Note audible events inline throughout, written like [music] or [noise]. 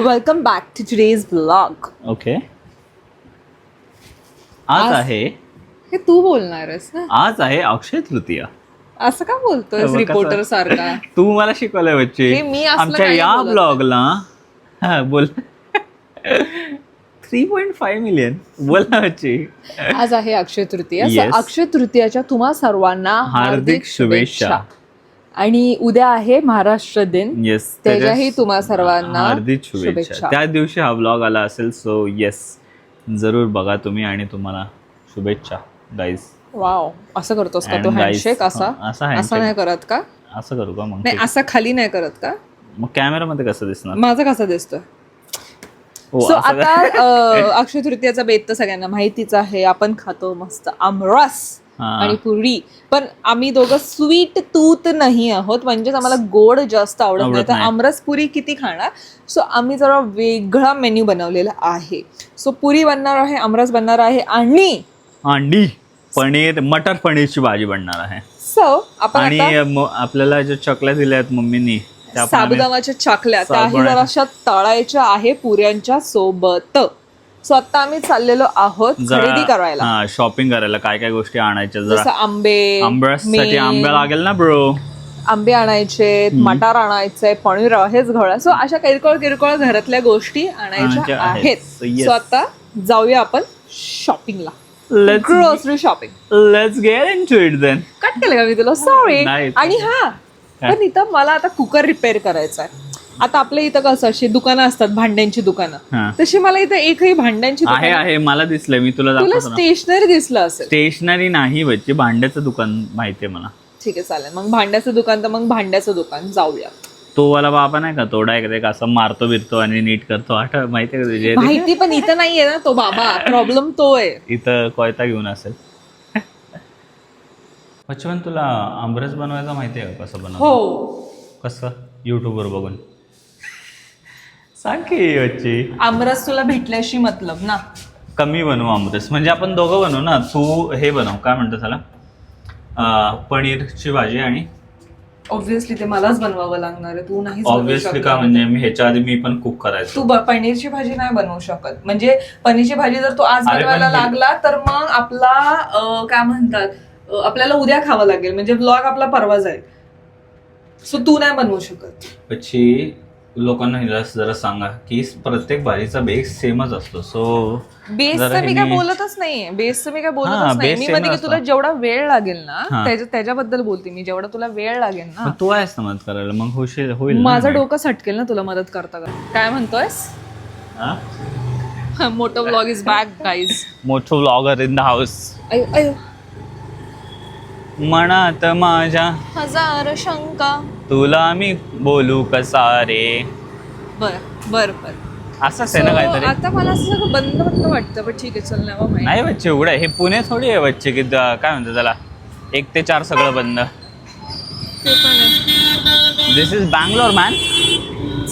Welcome back to today's blog okay आज आज- आहे हे तू बोलणारस ना? आज आहे अक्षय तृतीया. असं का बोलतोय कसं- रिपोर्टर सारखा? [laughs] तू मला शिकवलंय बच्चे. हे मी असलं आमच्या काही या बोलत. ब्लॉगला हा बोल. थ्री पॉईंट फाईव्ह मिलियन बोल ना बच्चे. आज आहे अक्षय तृतीया. Yes. So, अक्षय तृतीयाच्या तुम्हा सर्वांना हार्दिक शुभेच्छा. आणि उद्या आहे महाराष्ट्र दिन. येस त्याच्याही तुम्हा सर्वांना हार्दिक शुभेच्छा. त्या दिवशी हा ब्लॉग आला असेल सो येस जरूर बघा तुम्ही आणि तुम्हाला शुभेच्छा गाईज वाव असं करतोस का And तो guys, हँडशेक असा हा, असा? असा handshake. नाही करत का? असं करू का मग? नाही असा खाली नाही करत का? मग कॅमेरामध्ये कसं दिसणार? माझा कसा दिसतोय हो सो असं आता अं, अक्षय तृतीयाचा बेत तर सगळ्यांना माहितीच आहे. आपण खातो मस्त आमरस. आणि पुरी पण आम्ही दोघं स्वीट तूत नाही आहोत. म्हणजेच आम्हाला गोड जास्त आवडत नाही. तर. आमरस पुरी किती खाणार? सो आम्ही जरा वेगळा मेन्यू बनवलेला आहे. सो पुरी बनणार आहे आमरस बनणार आहे आणि अंडी पनीर मटर पनीरची भाजी बनणार आहे. सो आपण आणि आता म- आपल्याला ज्या चकल्या दिल्या आहेत मम्मीनी त्या पण आम्ही- साबुदाण्याच्या चकल्या. त्याही साबुदाणा- जराशा तळायच्या आहे पुऱ्यांच्या सोबत. सो आता आम्ही चाललेलो आहोत खरेदी करायला. हा शॉपिंग करायला. काय काय गोष्टी आणायच्या? जसं आंबे आंब्यासाठी आंबा लागेल ना ब्रो आंबे आणायचे मटार आणायचे पनीर आहेच घोळा. सो अशा किरकोळ किरकोळ घरातल्या गोष्टी आणायच्या आणायच्या आहेत. सो आता जाऊया आपण शॉपिंगला grocery shopping let's get into it then cut केलं का मी तुला? सॉरी. आणि हा पण इथं मला आता कुकर रिपेअर करायचा आहे आता आपल्या इथं कसं अशी दुकानं असतात भांड्यांची दुकानं. हा. तशी मला इथं एकही भांड्यांची आहे दुकानं आहे मला दिसलंय. मी तुला तुला दाखवतो स्टेशनरी दिसलं असेल. स्टेशनरी नाही बच्चे. भांड्याचं दुकान माहितीये मला. ठीक आहे चालेल. मग भांड्याचं दुकान तर मग भांड्याचं दुकान. जाऊया. तो वाला बाबा नाही का तो डायरेक्ट असं मारतो बिरतो आणि नीट करतो. आठव माहितीये का तुझे? माहिती पण इथं नाहीये ना तो बाबा. प्रॉब्लेम तो आहे. इथं कोयता घेऊन असेल. बच्चवन तुला आमरस बनवायचा माहिती आहे का? कसं बनव हो. कसं? युट्यूबवर बघून. सांग की बच्ची. आमरस तुला भेटल्याशी मतलब ना. कमी बनवू आमरस. म्हणजे आपण दोघं बनवू ना तू हे बनव. काय म्हणतो त्याला? अं, पनीरची भाजी आणि ऑब्विसली ते मलाच बनवावं लागणार आहे. तू नाही ऑब्विसली का? म्हणजे मी ह्याच्या आधी मी पण कुक करायचो. तू ब- पनीरची भाजी नाही बनवू शकत. म्हणजे पनीरची भाजी जर तू आज अरे पण बनवायला हे- लागला तर मग आपला अं, काय म्हणतात अं, आपल्याला उद्या खावं लागेल. म्हणजे ब्लॉग आपला परवा जाईल सो तू नाही बनवू शकत. પછી लोकांना हिला जरा सांगा की प्रत्येक भाजीचा बेस सेमच असतो. सो बेसचं मी काय बोलतच नाहीये. बेसचं मी काय हा, बोलतच नाही मी असतो. तुला जेवढा वेळ लागेल ना हा. त्याच्या- त्याच्याबद्दल बोलते मी. जेवढा तुला वेळ लागेल ना तू आहेस ना मदत करायला. मग होशील होईल ना माझं. डोकं सटकेल ना तुला मदत करता काय म्हणतोयस? हा? [laughs] मोठं ब्लॉग इज बॅक गाईज मोठं ब्लॉगर इन द हाऊस अयो अयो. मनात माझ्या हजार शंका. तुला मी बोलू कसा रे बर बर बर. असंच आहे ना So, काहीतरी. आता मला असं सगळं बंद बंद वाटतं पण ठीक आहे चल नाही माहिती. नाही बच्चे उघड आहे. हे पुणे थोडी आहे बच्चे की द- काय म्हणतात त्याला? एक ते चार सगळं बंद. ते पण आहे. दिस इज बँगलोर मॅन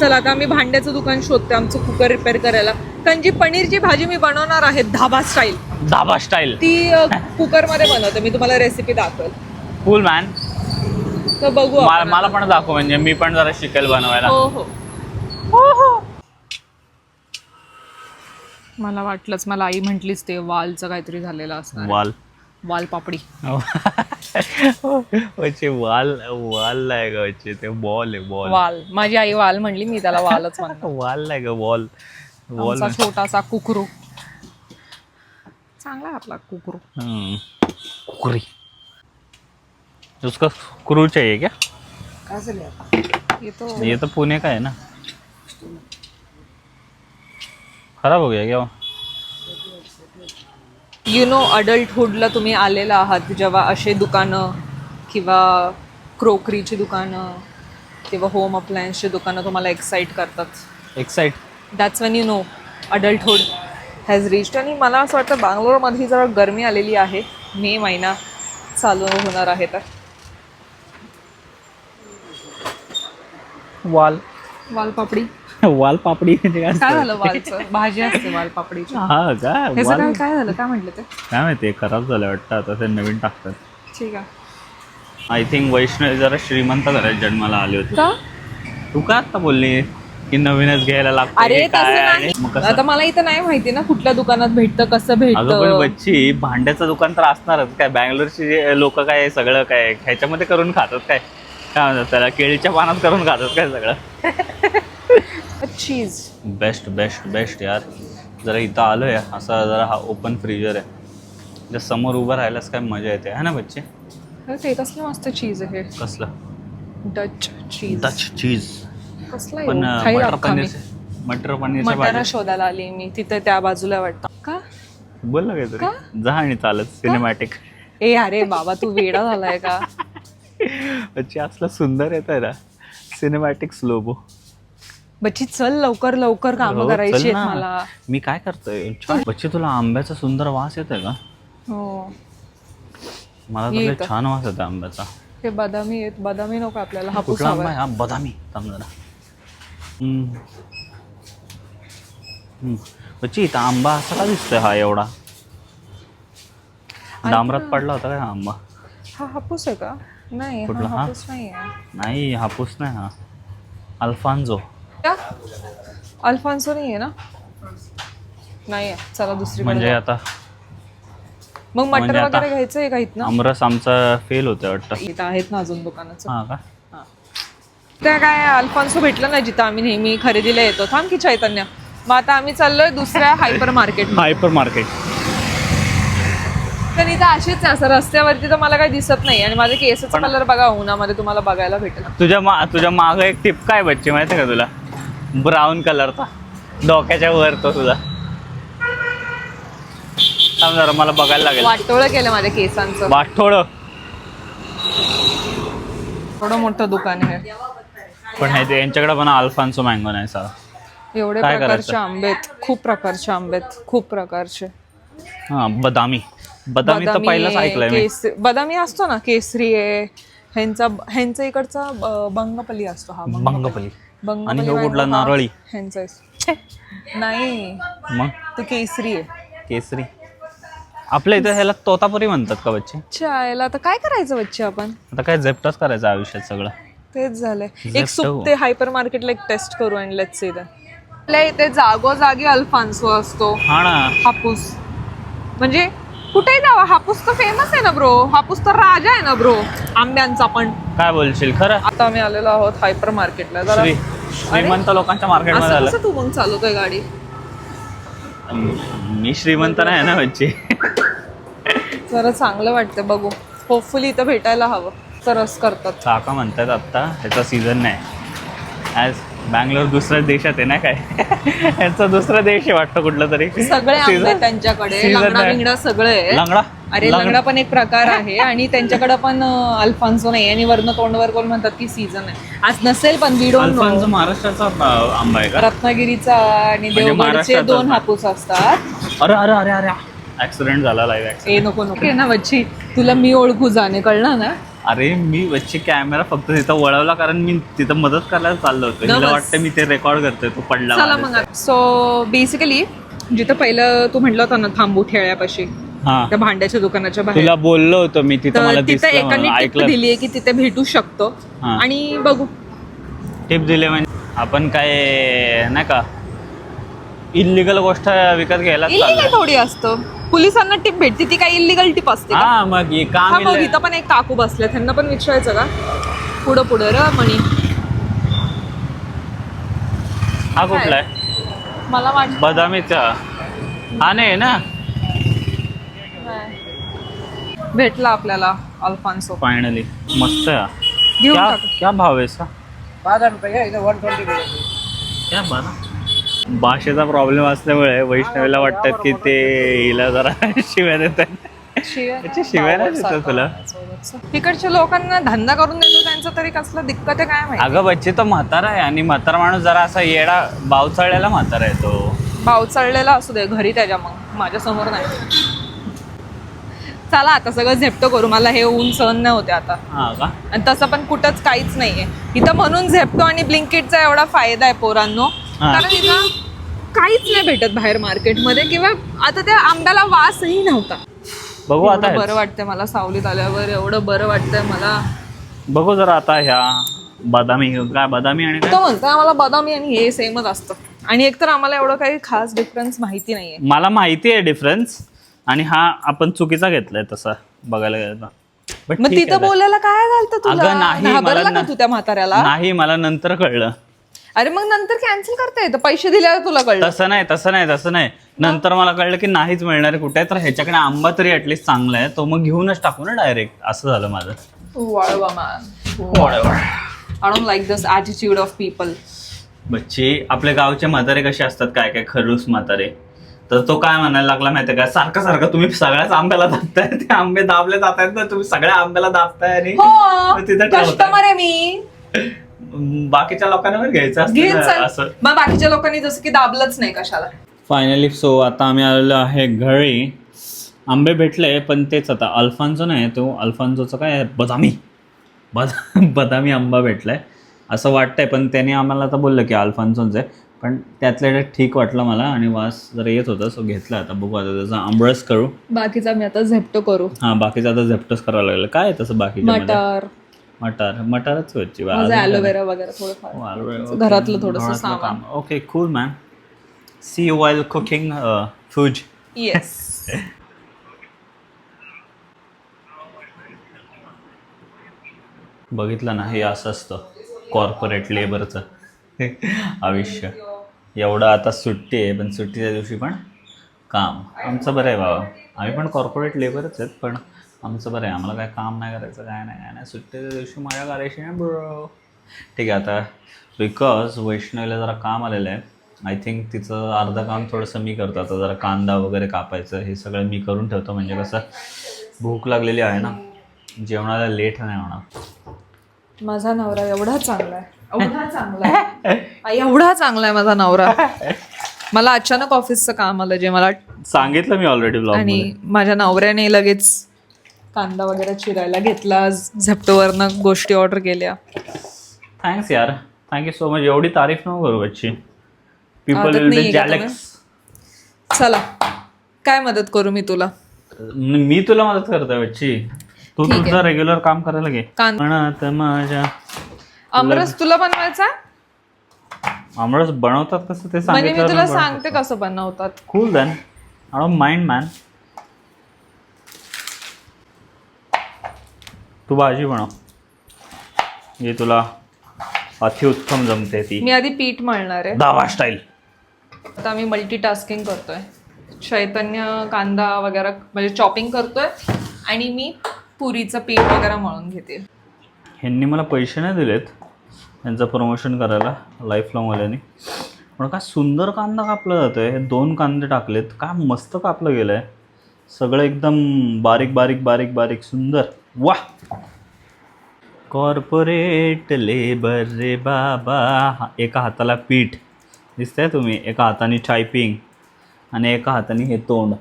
चल आता आम्ही भांड्याचं दुकान शोधते आमचं कुकर रिपेअर करायला. कारण जी पनीरची भाजी मी बनवणार आहे धाबा स्टाईल धाबा स्टाईल ती कुकरमध्ये बनवते मी तुम्हाला रेसिपी दाखवेल. फुल मॅन तर बघू मला आपण मला आता. पण दाखव म्हणजे मी पण जरा शिकेल बनवायला. हो हो. मला वाटलंच मला आई म्हटलीच ते वालचं काहीतरी झालेलं असणार. वाल. वाल पापडी. वच्चे वाल वाल आहे ग ते बॉल आहे बॉल. वाल. माझी आई वाल म्हणली मी त्याला वालच म्हणतो वाल आहे ग बॉल. बॉल आमचा छोटासा कुकरू. चांगला आहे आपला कुकरू. कुकरी. उसका क्रू चाहिए क्या? काय झालं आता येतो ये तो पुणे का है ना। खराब हो गया क्या वो? यु नो अडल्टहुडला तुम्ही आलेला आहात जेव्हा असे दुकानं किंवा क्रोकरीची दुकानं किंवा होम अप्लायन्सची दुकानं तुम्हाला एक्साईट करतात. Excite that's when you know adulthood has reached आणि मला असं वाटतं बांगलोरमध्ये जरा गरमी आलेली आहे. मे महिना चालू होणार आहे तर. वाल. वालपापडी. [laughs] वाल पापडी म्हणजे काय काय? झालं वालचं? भाजी असते वालपापडीची [laughs] हा का? ह्याचं वाल. काय काय झालं? काय म्हटलं ते? काय माहिती खराब झालं वाटतं. आता ते नवीन टाकतात. ठीक आहे. आय थिंक वैष्णवी जरा श्रीमंत घरात जन्माला आले होते. का? तू का आता बोलली? की नवीनच घ्यायला लागतं अरे की काय? मग कसं? आता मला इथं नाही माहिती ना कुठल्या दुकानात भेटतं कसं अगं पण भेटतं. बच्ची भांड्याचं दुकान तर असणारच. काय बँगलोरचे लोक काय सगळं काय ह्याच्यामध्ये करून खातात काय? काय म्हणतात त्याला केळीच्या पानात करून खातात काय सगळं? चीज बेस्ट बेस्ट बेस्ट यार. जरा इथं आलोय असा जरा हा ओपन फ्रीजर आहे. जर समोर उभं राहिल्यास काय मजा येते है ना बच्चे? ते कसलं मस्त चीज आहे कसलं? डच चीज डच चीज कसलं आहे पण हो? मटर. पनीर मटर भाजी शोधायला आली मी तिथे त्या बाजूला वाटतं. का? बोल ना काहीतरी. जा आणि चालत सिनेमॅटिक ए अरे बाबा तू वेडा झालाय का? बच्चे असलं सुंदर येत आहे ना सिनेमॅटिक स्लोबो बच्ची चल लवकर लवकर काम करायची आहेत मला. मी काय करतोय? छान. बच्चे तुला आंब्याचा सुंदर वास येतोय का? हो. मला तर लय. छान वास येतो आंब्याचा. हे बदामी आहेत बदामी नको आपल्याला हापूस कुठला आंबा आहे? हा बदामी. थांब जरा. हम्म. हम्म. बच्ची इथं आंबा असा का दिसतोय हा एवढा? डांबरात पडला होता काय हा आंबा? हा हापूस आहे का? नाही हा कुठला? हा? हापूस नाही आहे. नाही हापूस नाही हा. अल्फान्झो क्या? अल्फान्सो नाही आहे ना? नाही आहे. चला दुसरीकडे म्हणजे जाऊ. आता मग मटर म्हणजे आता- वगैरे घ्यायचं आहे का इथनं? आमरस आमचा फेल होतोय वाटतं. इथं आहेत ना अजून दुकानाचं. हा का? त्या काय अल्फान्सो भेटलं ना जिथं आम्ही नेहमी खरेदीला येतो. थांब की चैतन्य. मग आता आम्ही चाललोय दुसऱ्या हायपर मार्केट हायपर मार्केट तर इथं आहे असं रस्त्यावरती तर मला काही दिसत नाही. आणि माझे केसचा कलर बघा उन्हामध्ये तुम्हाला बघायला भेटेल. तुझ्या मा तुझ्या माग एक टिप काय बच्चे माहिती का तुला? ब्राऊन कलरचा डोक्याच्या वर तो तुझा. थांब जरा मला बघायला लागेल. वाटोळं केलं माझ्या केसांचं. बाठोड थोडं मोठं दुकान आहे. पण आहे ते यांच्याकडे पण अल्फान्सो मँगो नाही सर एवढे काय प्रकारचे करायचं? आंबे आहेत. खूप प्रकारचे आंबे आहेत. खूप प्रकारचे. हा बदामी. बदामी तर पहिलाच ऐकलंय मी. केस- बदामी असतो ना केसरी आहे ह्यांचा ह्यांचा इकडचा ब- बंगपली असतो हा बंगपली. बंगपली. आणि ह्यो कुठला? नारळी. ह्यांचा. नाही. मग? तो केसरी आहे. केसरी. आपल्या इथं ह्याला तोतापुरी म्हणतात का बच्चे? चायला तर काय करायचं बच्चे आपण? आता काय झेपटाच करायचं आयुष्यात सगळं. तेच झालंय. एक. सुकते हायपर मार्केटला एक टेस्ट करू आणि लेट्स सी आपल्या इथे जागोजागी अल्फान्सो असतो. हा ना. हापूस. म्हणजे कुठेही जावा? हापूस तर फेमस आहे ना ब्रो हापूस तर राजा आहे ना ब्रो आंब्यांचा पण. काय बोलशील? खरं? आता आम्ही आलेलो आहोत हायपर मार्केटला जरा श्री श्रीमंत लोकांच्या मार्केटमध्ये असं आलं. तू मग चालवतोय गाडी? मी श्रीमंत नाही ना बच्चे. जरा चांगलं वाटतं बघू. होपफुली इथं भेटायला हवं. तरच करतात. काका म्हणतात आत्ता ह्याचा सीझन नाही. ॲज बँगलोर दुसऱ्या देशात आहे ना काय? [laughs] ह्याचा दुसरा देश आहे वाटतं कुठलं तरी. सगळे आंबे Season- आहेत त्यांच्याकडे. season लंगडा. बिंगडा सगळे. आहे. लंगडा? अरे लंगडा. पण एक प्रकार आहे [laughs] आणि त्यांच्याकडे पण अं, अल्फान्सो नाही आणि वरनं तोंडवर कोण म्हणतात की सीझन आहे. आज नसेल पण वी डोंट नो अल्फान्सो महाराष्ट्राचा आंबा आहे का? रत्नागिरीचा आणि म्हणजे देवगडचे दोन ना? हापूस असतात. अरे अरे अरे अरे. ऍक्सिडेंट झाला लाईव्ह ऍक्सिडेंट ए नको नको. ना बच्ची? तुला मी ओळखू जाणे कळलं ना? अरे मी वच्चे कॅमेरा फक्त तिथं वळवला कारण मी तिथं मदत करायला चाललो होतो. मला वाटतं मी ते रेकॉर्ड करतोय तो पडला चला. मग सो बेसिकली जिथं पहिलं तू म्हटलं होतं ना थांबू ठेळ्यापाशी हा. त्या भांड्याच्या दुकानाच्या बाहेर. तुला बोललो होतो मी तिथं मला तिथं दिसलं एकाने म्हणून, टिप ऐकलं. दिली आहे की तिथे भेटू शकतो. हा. आणि बघू. टिप दिले म्हणजे आपण काय नाही का? इलिगल गोष्ट विकत घ्यायला इलिगल थोडी असतं. पोलिसांना टिप भेटते ती काही इलिगल टिप असते का? हा मग हे हा काम मग इथं पण एक काकू बसले त्यांना पण विचारायचं का? पुढं पुढं र मणी. हा कुठला आहे? मला वाटत बदामीचा. हा नाही ना? भेटला आपल्याला अल्फान्सो. फायनली मस्त आहे हा. घेऊन क्या टाक. क्या भाव आहे सा? बाजार रुपये है इधर वन ट्वेंटी क्या भाषेचा प्रॉब्लेम असल्यामुळे वैष्णवीला वाटतात की ते हिला जरा [laughs] शिव्या देतात. शिव्या नाही देतात तुला? तिकडच्या लोकांना धंदा करून देतो त्यांचं तरी कसलं दिक्कत आहे काय माहिती? अगं बच्चे तो म्हातारा आहे आणि म्हातारा माणूस जरा असा येडा बावचाळलेला म्हातारा आहे तो. भाव चढलेला असू दे घरी त्याच्या मग माझ्यासमोर नाही. चला आता सगळं झेपटो करू मला हे ऊन सहन नाही होते आता. हा का? आणि तसं पण कुठंच काहीच नाहीये. इथं म्हणून झेपटो आणि ब्लिंकिटचा एवढा फायदा आहे पोरांनो. कारण इथं काहीच नाही भेटत बाहेर मार्केटमध्ये किंवा आता त्या आंब्याला वासही नव्हता. बघू आता. एवढं. बरं वाटतंय मला सावलीत आल्यावर एवढं बरं वाटतंय मला. बघू जरा आता ह्या बदामी काय बदामी आणि तो म्हणतो आम्हाला बदामी आणि हे सेमच असतं. आणि एकतर आम्हाला एवढं काही खास डिफरन्स माहिती नाहीये. मला माहिती आहे डिफरन्स आणि हा आपण चुकीचा घेतलाय तसा बघायला गेलं तर. But मग ठीक तिथं. बोलायला काय घालतं तुला? नाही घाबरला मला का ना- तू त्या म्हाताऱ्याला? नाही मला नंतर कळलं. अरे मग नंतर कॅन्सल करता येतं. पैसे दिल्यावर तुला कळलं. तसं नाही तसं नाही तसं नाही. नंतर मला कळलं की नाहीच मिळणार आहे कुठे. तर ह्याच्याकडे आंबा तरी ऍटलीस्ट चांगला आहे. तो मग घेऊनच टाकू ना डायरेक्ट असं झालं माझं. Walwa man I don't like this attitude of people बच्चे आपल्या गावचे म्हातारे कसे असतात? काय काय खरूस म्हातारे. तर तो काय म्हणायला लागला माहितीये का? सारखं सारखं तुम्ही सगळ्याच आंब्याला दाबताय. ते आंबे दाबले जात आहेत ना तुम्ही सगळ्या आंब्याला दाबताय आणि हो. तिथं ठेवताय. कस्टमर आहे म, बाकीच्या लोकांना पण घ्यायचं असतं घेत ना, चल. असं. मग बाकीच्या लोकांनी जसं की दाबलंच नाही कशाला. फायनली सो आता आम्ही आलेलो आहे घरी. आंबे भेटले पण तेच आता. अल्फान्सो नाही तो अल्फान्सोचं काय आहे? बदामी. बद [laughs] बदामी आंबा भेटलाय. असं वाटतंय पण त्याने आम्हाला आता बोललं की अल्फान्सोच आहे. पण त्यातल्या त्यात ठीक वाटलं मला आणि वास जरा येत होता सो घेतला आता. बघू आता त्याचा आंबरस करू. बाकीचा मी आता झेप्टो करू. हां बाकीचं आता झेप्टोस करावं लागलं. काय आहे तसं बाकीच्या मटर. मटार मटारच व्हायची ॲलोवेरा वगैरे थोडंफार. घरातलं थोडंसं सामान. Okay cool man see while cooking food yes बघितलं ना हे असं असतं. कॉर्पोरेट लेबरचं [laughs] आयुष्य. एवढं आता सुट्टी आहे पण सुट्टीच्या दिवशी पण काम. आमचं बरं आहे बाबा. आम्ही पण कॉर्पोरेट लेबरच आहेत पण आमचं बरं आहे आम्हाला काय काम नाही करायचं काय नाही काय नाही. सुट्टीच्या दिवशी मजा करायची नाही ब्रो ठीक आहे आता बिकॉज वैष्णवीला जरा काम आलेलं आहे. आय थिंक तिचं अर्धं काम थोडंसं मी करतो. आता जरा कांदा वगैरे कापायचं हे सगळं मी करून ठेवतो. म्हणजे कसं भूक लागलेली आहे ना. जेवणाला लेट नाही होणार. माझा नवरा एवढा चांगला आहे. [laughs] एवढा चांगला आहे? [laughs] एवढा चांगला आहे माझा नवरा. मला अचानक ऑफिसचं काम आलं जे मला सांगितलं मी ऑलरेडी ब्लॉग आणि माझ्या नवऱ्याने लगेच कांदा वगैरे चिरायला घेतला झेप्टोवरनं गोष्टी ऑर्डर केल्या. थँक्स यार. थँक्यू सो मच एवढी तारीफ नको करू बच्ची. पीपल विल बी जॅलेक्स चला. काय मदत करू मी तुला? मी तुला मदत करतोय बच्ची. तू. तुझं रेग्युलर काम करायला घे. म्हणत माझ्या अमरस तुला बनवायचा? आमरस बनवतात कसं ते म्हणजे मी तुला सांगितलं सांगते कसं बनवतात. Cool then I don't mind man तू भाजी बनव. हे तुला अतिउत्तम जमते ती. मी आधी पीठ मळणार आहे. दावा स्टाईल आता आम्ही मल्टीटास्किंग करतोय. चैतन्य कांदा वगैरे म्हणजे चॉपिंग करतोय आणि मी पुरीचं पीठ वगैरे मळून घेते. ह्यांनी मला पैसे नाही दिलेत. यांचं प्रमोशन करायला लाईफ लॉंगवाल्यांनी पण काय सुंदर कांदा कापला जातोय. हे दोन कांदे टाकलेत. काय मस्त कापलं गेलं आहे सगळं एकदम बारीक बारीक बारीक बारीक सुंदर. वा कॉर्पोरेट लेबर रे बाबा. एका हाताला पीठ. दिसतंय तुम्ही एका हाताने टायपिंग आणि एका हाताने हे तोंड.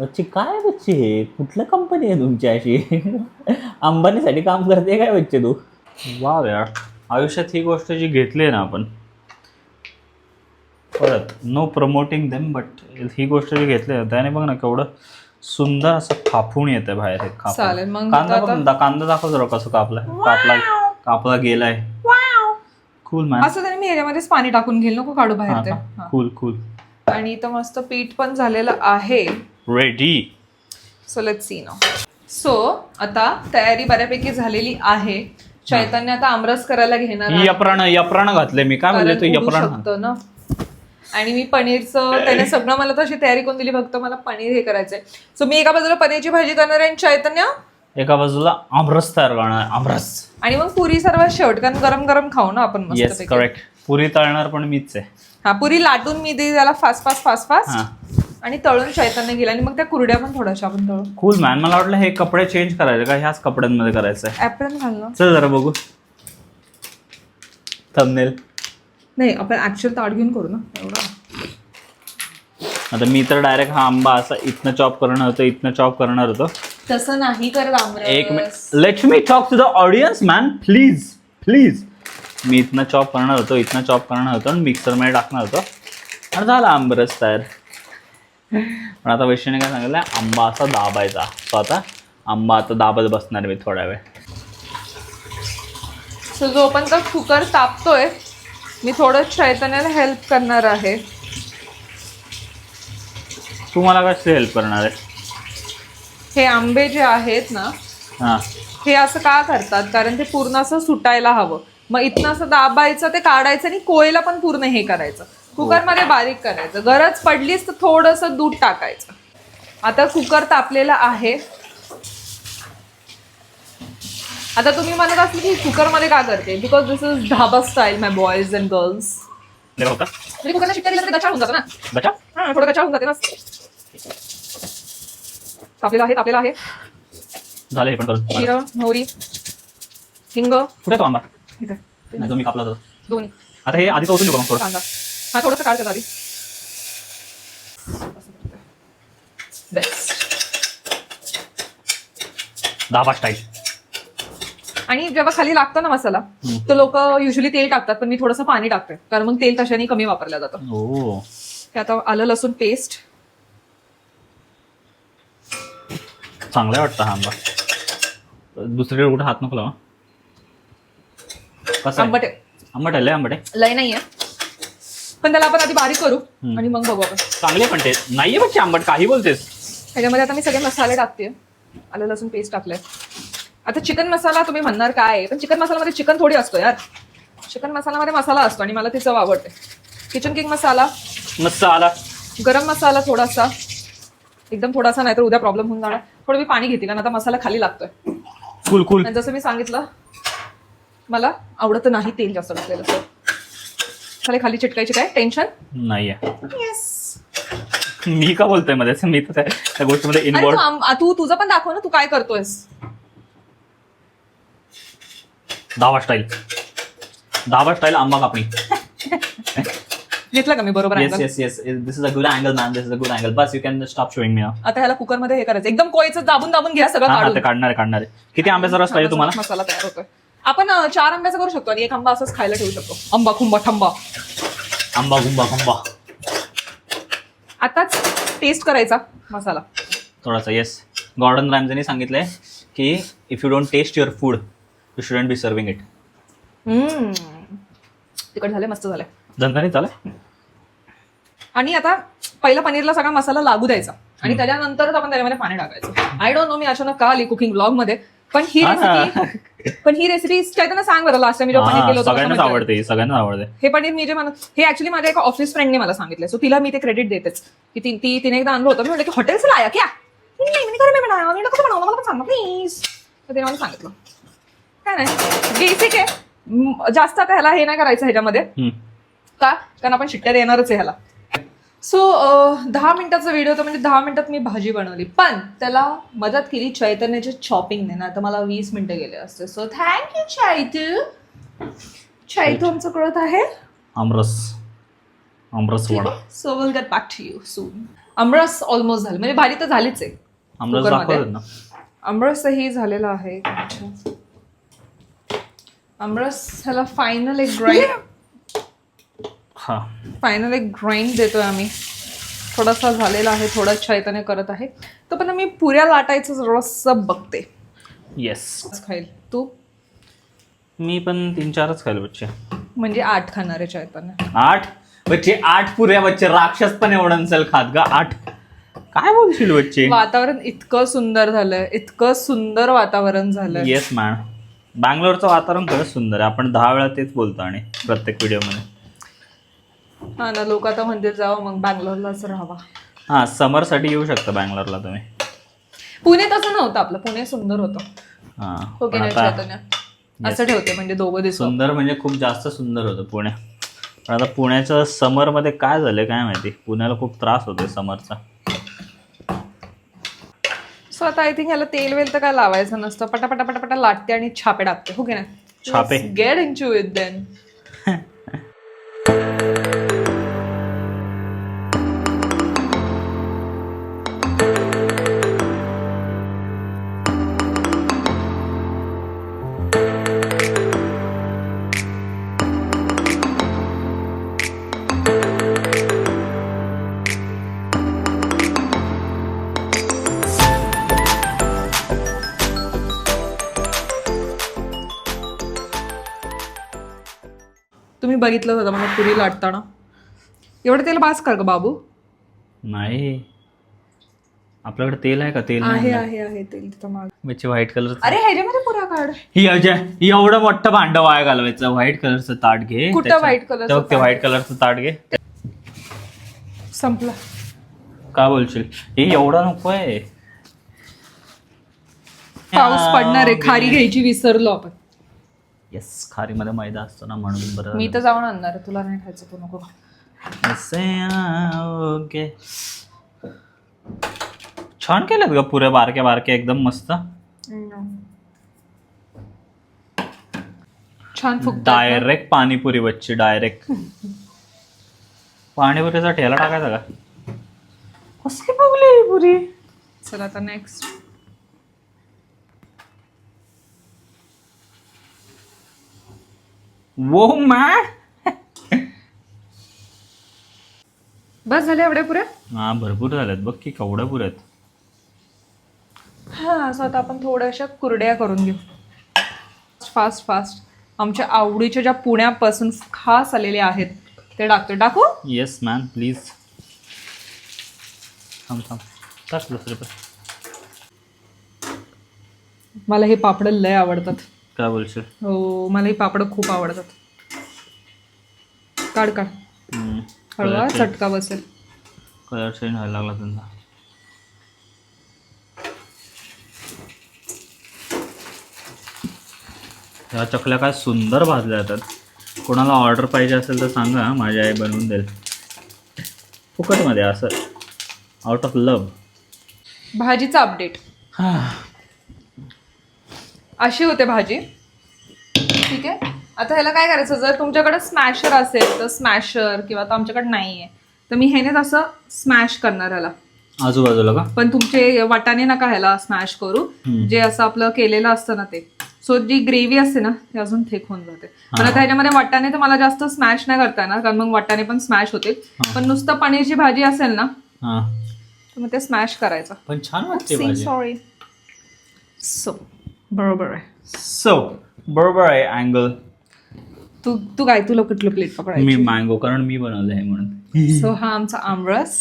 बच्ची काय बच्ची हे? कुठलं कंपनी आहे तुमची अशी? [laughs] अंबानीसाठी काम करते काय बच्चे तू? वा यार. आयुष्यात ही गोष्ट जी घेतली आहे ना आपण परत नो प्रमोटिंग देम बट ही गोष्ट जी घेतली आहे त्याने बघ ना केवढं सुंदर असं कापून येतं बाहेर हे. चालेल, मग कांदा आता- बघ ना, कांदा दाखव जरा कसं कापलाय. कापला कापला गेलाय. कूल मॅन असं तरी मी ह्याच्यामध्येच पाणी टाकून घेईल नको काढू बाहेर ते. हा. कूल कूल आणि इथं मस्त पीठ पण झालेलं आहे. Ready so let see no so आता तयारी बऱ्यापैकी झालेली आहे. चैतन्य आता आमरस करायला घेणार आहे. यप्राण यप्राण घातले मी. काय म्हणले कारण तू उडू यप्राण? शकतं ना. आणि मी पनीरचं त्याने [laughs] सगळं मला तशी तयारी करून दिली फक्त मला पनीर हे करायचंय. सो मी एका बाजूला पनीरची भाजी करणार आहे आणि चैतन्य? एका बाजूला आमरस तयार करणार आमरस. आणि मग पुरी सर्वात शेवट कारण गरम गरम खाऊ ना आपण येस करेक्ट पुरी तळणार पण मीच आहे. हा पुरी लाटून मी दे त्याला फास्ट फास्ट फास्ट हा. फास्ट आणि तळून चैतन्य गेला आणि मग त्या कुरड्या पण थोड्याशा आपण तळू. कूल मॅन मला वाटलं हे कपडे चेंज करायचे का? ह्याच कपड्यांमध्ये करायचं आहे ऍप्रन घाल ना. चल जरा बघू. थंबनेल नाही आपण ऍक्च्युअल ताट घेऊन करू ना. एवढं. आता मी तर डायरेक्ट हा आंबा असा इथनं चॉप करणार होतं इथनं चॉप करणार होतो. तसं नाही करत एक minute let me talk to the audience man please please मी इथनं चॉप करणार होतो इथनं चॉप करणार होतो आणि मिक्सरमध्ये टाकणार होतो. आणि झाला आंबरस तयार. पण आता वैश्याने काय सांगितलं आंबा असा दाबायचा. सो आता आंबा आता दाबत बसणार मी थोडा वेळ. सो जोपर्यंत कुकर तापतोय मी थोडं चैतन्याला हेल्प करणार आहे. तू मला कशी हेल्प करणार आहे? हे आंबे जे आहेत ना हां. हे असं का करतात? कारण ते पूर्ण असं सुटायला हवं. मग इथनं असं दाबायचं ते काढायचं आणि कोयला पण पूर्ण हे करायचं. कुकरमध्ये बारीक करायचं. गरज पडलीच तर थोडंसं दूध टाकायचं. आता कुकर तापलेला आहे. आता तुम्ही म्हणत असाल की कुकरमध्ये का करते? Because this is dhaba style my boys and girls होता म्हणजे कुकरला शिट्ट्या दिल्या तरी गचाळ होऊन जातं ना? बचा हा थोडं गचाळ होऊन जाते ना. तापलेला आहे तापलेला आहे. झालं हे पण करून. जिरं मोहरी हिंग. कुठे तो आंबा? इथे. नाही तो मी कापला होता. दोन्ही. आता हे आधीच ओतून देऊ का मग थोडं. कांदा हा थोडंसं काढ आधी. बेस्ट दहा स्टाईल आणि जेव्हा खाली लागतो ना मसाला तर लोक युजली तेल टाकतात पण मी थोडंसं पाणी टाकते. कारण मग तेल तशाने कमी वापरलं जातं. ओ हे आता आलं लसूण पेस्ट चांगला वाटतं हा आंबा. दुसरीकडे कुठे हात नको लावा. कसं? आंबट आहे. आंबट आहे लय आंबट आहे. लय नाहीये. पण त्याला आपण आधी बारीक करू हम्म. आणि मग बघू आपण. चांगले पण ते नाहीये बच्चे आंबट काही बोलतेस. ह्याच्यामध्ये आता मी सगळे मसाले टाकते. आलं लसूण पेस्ट टाकलंय. आता चिकन मसाला तुम्ही म्हणणार काय आहे? पण चिकन मसाल्यामध्ये चिकन थोडी असतो यार. चिकन मसाल्यामध्ये मसाला असतो आणि मला ती चव आवडते. Kitchen king masala. मस्त आला गरम मसाला थोडासा. एकदम थोडासा नाही तर उद्या प्रॉब्लेम होऊन जाणार. थोडं मी पाणी घेते कारण आता मसाला खाली लागतोय. कुल कुल आणि जसं मी सांगितलं मला आवडत नाही तेल जास्त टाकलेलं. तर खाली खाली चिटकायची काय? टेन्शन नाहीये. मी का बोलतोयमध्ये मी तर त्या त्या गोष्टीमध्ये अरे तू इन्वॉल्व आम- आ, तू तुझं पण दाखव ना तू काय करतोयस? दहावा स्टाईल. दहावा स्टाईल आंबा कापणी. घेतलं का मी? बरोबर yes angle? Yes yes this is a good angle man this is a good angle bus you can stop showing me आता ह्याला कुकरमध्ये हे करायचं. एकदम कोयचं दाबून दाबून घ्या सगळं हा काढून. काढणार आहे काढणार आहे. किती आंब्याचा रस पाहिजे तुम्हाला? मसाला तयार होतोय. आपण अं, चार आंब्याचा करू शकतो आणि एक आंबा असंच खायला ठेवू शकतो. आंबा खुंबा ठंबा. आंबा गुंबा गुंबा आताच टेस्ट करायचा मसाला. थोडासा येस गॉर्डन रॅमजेने सांगितलंय की if you don't taste your food you shouldn't be serving it तिकट झाले मस्त झाले झणझणीत चालेल आणि आता पहिला पनीरला सगळा मसाला लागू द्यायचा. आणि त्याच्यानंतरच आपण त्याच्यामध्ये पाणी टाकायचं. आय डोंट नो मी अचानक का आली कुकिंग ब्लॉगमध्ये. पण ही. रेसिपी पण ही रेसिपी चैतन्य सांग बरं लास्ट टाइम मी जेव्हा पनीर केलं होतं आवडते सगळ्यांनाच आवडते. हे पनीर मी जे म्हणत हे ऍक्च्युली माझ्या एका ऑफिस फ्रेंडने मला सांगितलं सो तिला मी ते क्रेडिट देतेच. की ती ती तिने एकदा आणलं होतं. मी म्हटलं की हॉटेल से लाया क्या नाही मी घर में बनाया मी कसं बनवलं मला पण सांग प्लीज तर तिने मला सांगितलं. काय नाही. बेसिक आहे जास्त आता ह्याला हे नाही करायचं ह्याच्यामध्ये. का? कारण आपण शिट्ट्या देणारच आहे ह्याला. सो दहा मिनिटाचा व्हिडिओ होता म्हणजे दहा मिनिटात मी भाजी बनवली. पण त्याला मदत केली चैतन्याच्या चॉपिंगने ना. तर मला वीस मिनिटं गेले असते. So thank you Chaitu. चैतू आमचं कळत आहे? आमरस. आमरस vada. So will get back to you soon aamras almost झालं. म्हणजे भाजी तर झालीच आहे आमरस अमरसही झालेला आहे. अमरस ह्याला फायनल एक ग्राइंड [laughs] हा. फायनल एक ग्राइंड देतोय आम्ही. थोडासा झालेला आहे थोडा चैतन्य करत आहे. तो पण मी पुऱ्या लाटायचं जरासं बघते. येस खाईल. तू? मी पण तीन चारच खायला बच्चे. म्हणजे आठ खाणार आहे चैतन्य आठ? बच्चे आठ पुऱ्या बच्चे. राक्षस पण एवढं नसेल खात का आठ. काय बोलशील बच्चे? वातावरण इतकं सुंदर झालंय. इतकं सुंदर वातावरण झालंय. येस मॅम बँगलोरचं वातावरण खरंच सुंदर आहे. आपण दहा वेळा तेच बोलतो आणि प्रत्येक व्हिडिओमध्ये. हा ना लोक आता म्हणतील जावं मग बँगलोरलाच राहावा. हां समरसाठी येऊ शकता बँगलोरला तुम्ही. पुणे तसं नव्हतं आपलं पुणे सुंदर होतं. हां पण आता असं ठेवते म्हणजे दोघं दिसतो. सुंदर म्हणजे खूप जास्त सुंदर होतं पुणे. पण आता पुण्याचं समरमध्ये काय झालं काय माहिती? पुण्याला खूप त्रास होतोय समरचा. सो आता आय थिंक याला तेल वेल तर काय लावायचं नसतं. पटापटा पटापटा लाटते आणि छापे टाकते. हो की नाही? छापे? Get into it then बघितलं होतं मला पुरी लाटताना. एवढं तेल बास कर ग बाबू. नाही. आपल्याकडे तेल आहे का? तेल आहे आहे आहे तेल तिथं माग. व्हाईट कलर अरे ह्याच्यामध्ये पुरा काढ. ही अजय एवढं मोठं भांड वाया घालवायचं. व्हाईट कलरचं ताट घे. कुठं त्याच्यात- white colourचं ते बघ, ते ताट? व्हाईट कलरचं ताट घे. संपला. का बोलशील? हे एवढा नको आहे पाऊस पडणार आहे. खारी घ्यायची विसरलो आपण. येस खारी मध्ये मैदा असतो ना म्हणून बरं मी तर जाऊन आणणार आहे, तुला नाही खायचं तू नको ओके. छान केलेत ग पुऱ्या बारक्या बारक्या एकदम मस्त. छान फुगतात डायरेक्ट पाणीपुरी बच्ची डायरेक्ट पाणीपुरीचा ठेला टाकायचा का? कशी बघली पुरी? चला आता नेक्स्ट मॅ? बस झाले एवढ्या पुऱ्या हा भरपूर झाल्यात बघ की केवढ्या पुऱ्या आहेत. हा असं आता आपण थोड्याशा कुरड्या करून घेऊ. फास्ट फास्ट आमच्या आवडीच्या ज्या पुण्यापासून खास आलेल्या आहेत ते टाकतो टाकू येस मॅन प्लीज थांब थांब. टाक दुसरे पण मला हे पापड लय आवडतात. काय बोलशील हो मला हे पापड खूप आवडतात. काढ काढ. हळवा चटका बसेल. कलर चेंज व्हायला लागला त्यांचा ह्या चकल्या काय सुंदर भाजल्या जातात. कोणाला ऑर्डर पाहिजे असेल तर सांगा माझी आई बनवून देईल. फुकटमध्ये असं. आउट ऑफ लव भाजीचा अपडेट अशी होते भाजी. ठीक आहे? आता ह्याला काय करायचं? जर तुमच्याकडे स्मॅशर असेल तर स्मॅशर किंवा आता आमच्याकडे नाही आहे तर मी ह्यानेच असं स्मॅश करणार ह्याला. आजूबाजूला का? पण तुमचे वाटाणे नका ह्याला स्मॅश करू. जे असं आपलं केलेलं असतं ना ते. सो जी ग्रेव्ही असते ना ती अजून थिक होऊन जाते. पण आता ह्याच्यामध्ये वाटाणे तर मला जास्त स्मॅश नाही करता येणार कारण मग वाटाणे पण स्मॅश होते पण नुसतं पनीरची भाजी असेल ना तर मग ते स्मॅश करायचं. पण छान सॉरी सो बरोबर आहे. सो बरोबर आहे अँगल तू तू काय तुला कुठलं प्लेट मी पकडायची मँगो कारण मी बनवलं आहे म्हणून. सो हा आमचा आमरस.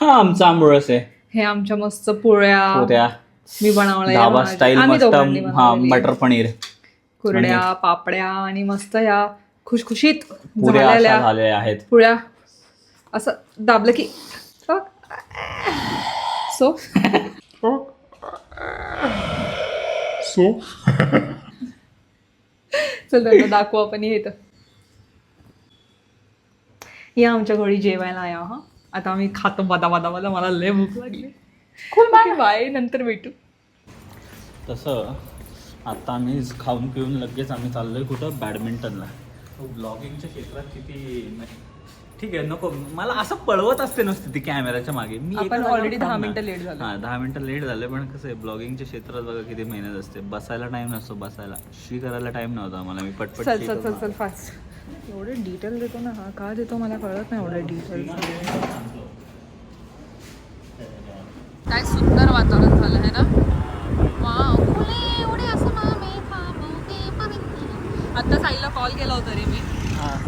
हा आमचा आंबोळस आहे. हे आमच्या मस्त पोळ्या. पुऱ्या मी बनवल्या डाबा स्टाईल आम्ही मस्त दोघांनी हा बनवलेली. मटर पनीर. कुरड्या पापड्या आणि मस्त या खुशखुशीत पुऱ्या अशा झालेल्या झालेल्या आहेत. पुऱ्या. असं दाबलं की सो सो [laughs] चल त्यांना दाखवू आपण हे इथं या आमच्या घरी जेवायला या हा. आता आम्ही खातो बदा बदा बदा मला लय भूक लागली. खूप बाय. नंतर भेटू. तसं आता आम्ही खाऊन पिऊन लगेच आम्ही चाललोय कुठं? बॅडमिंटनला. ब्लॉगिंगच्या क्षेत्रात किती ठीक आहे नको. मला असं पळवत असते नुसते ती कॅमेराच्या मागे. मी एका आपण जागेवर already दहा थांबणार. मिनिटं late झालो. हा दहा मिनिटं लेट झाले पण कसं आहे ब्लॉगिंगच्या क्षेत्रात बघा किती मेहनत असते. बसायला टाइम नसतो बसायला. शी करायला टाइम नव्हता मला मी पटपट चल चल चल चल फास्ट एवढे डिटेल देतो ना हा का देतो मला कळत नाही एवढे डिटेल काय सुंदर वातावरण झालं आहे ना? आता साईला कॉल केला होता रे मी.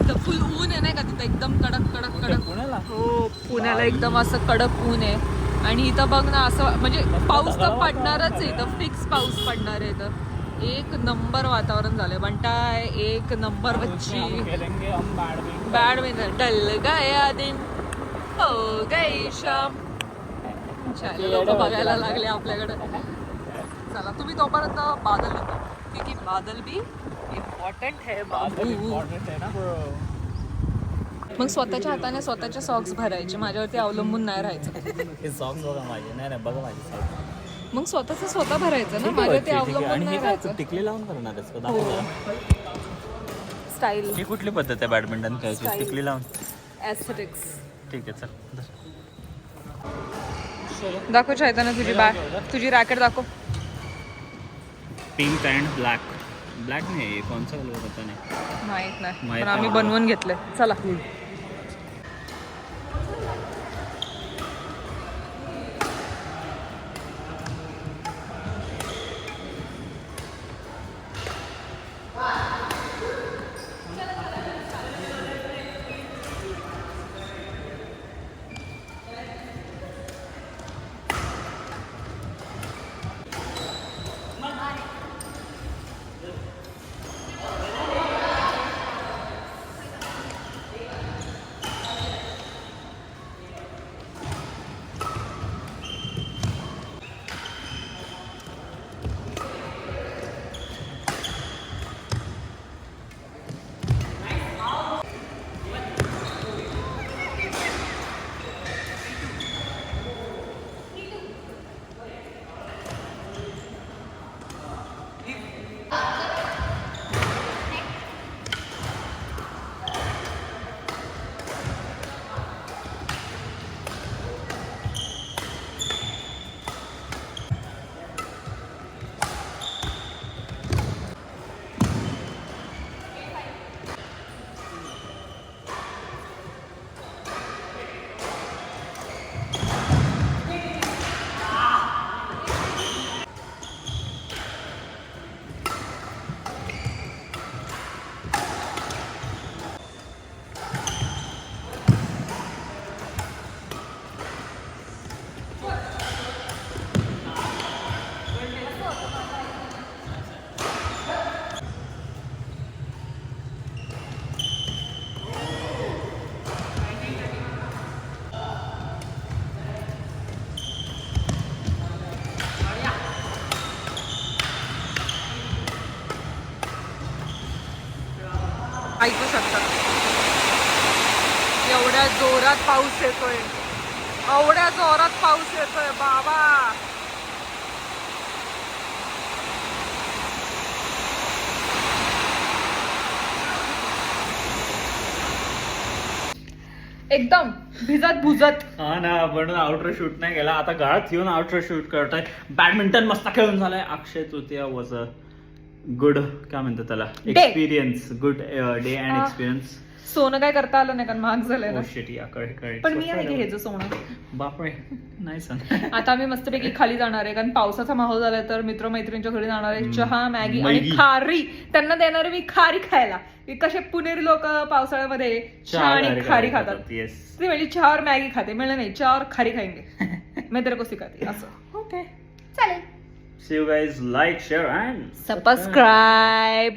तर फुल ऊन आहे तिथं एकदम कडक कडक कडक. पुण्याला? हो पुण्याला एकदम असं कडक ऊन आहे. आणि इथं बघ ना असं म्हणजे पाऊस तर पडणारच आहे इथं. फिक्स पाऊस पडणार आहे इथं. एक नंबर वातावरण झालंय. बंटाय एक नंबर बच्ची बॅडमिंटन डल गया दिन. हो गई शाम. लोक बघायला लागले आपल्याकडे. चला तुम्ही तोपर्यंत बादल होता क्योंकि बादल भी इम्पॉर्टंट है बाबू. मग स्वतःच्या हाताने स्वतःचे सॉक्स भरायचे. माझ्यावरती अवलंबून नाही राहायचं. सॉंग बघा माझे. नाही नाही बघा माझे. मग स्वतःच स्वतः भरायचं ना? ठीक आहे, माझ्यावरती ठीक आहे. अवलंबून आणि नाही हे काय राहायचं. टिकली लावून करणार आहेस? का दाखव हो. जरा. स्टाईल ही कुठली पद्धत आहे बॅडमिंटन खेळायची? Style. टिकली लावून? ॲस्थेटिक्स ठीक आहे चल. धर. दाखव चैतन्य तुझी बॅग तुझी रॅकेट दाखव. पिंक अँड ब्लॅक ब्लॅक नाही कोणचा कलर होता नाही? माहीत नाही. माहीत पण आम्ही नाही. बनवून घेतले चला. पाऊस येतोय. एवढ्या जोरात पाऊस येतोय बाबा. एकदम भिजत भुजत. हा ना पण आउटर शूट नाही केला. आता गाळात येऊन आउटर शूट करताय. बॅडमिंटन मस्त खेळून झालाय. Akshaya Tritiya was a good काय म्हणतात त्याला. Experience good day and. Experience सोनं काय करता आलं नाही कारण महाग झालंय ना. कळे पण मी आहे की हे जे सोनं. बापरे नाही सांग [laughs] आता आम्ही मस्तपैकी खाली जाणार आहे कारण पावसाचा माहोल झालाय तर मित्रमैत्रिणींच्या घरी जाणार आहे चहा मॅगी आणि. खारी. त्यांना देणार मी खारी खायला. कसे पुणेरी लोक पावसाळ्यामध्ये चहा आणि खारी खातात. ती म्हणजे चार मॅगी खाते. मिळलं नाही चार खारी खाएंगे मैं. [laughs] तेरे को सिखाती असं. ओके चालेल. See you guys like share and subscribe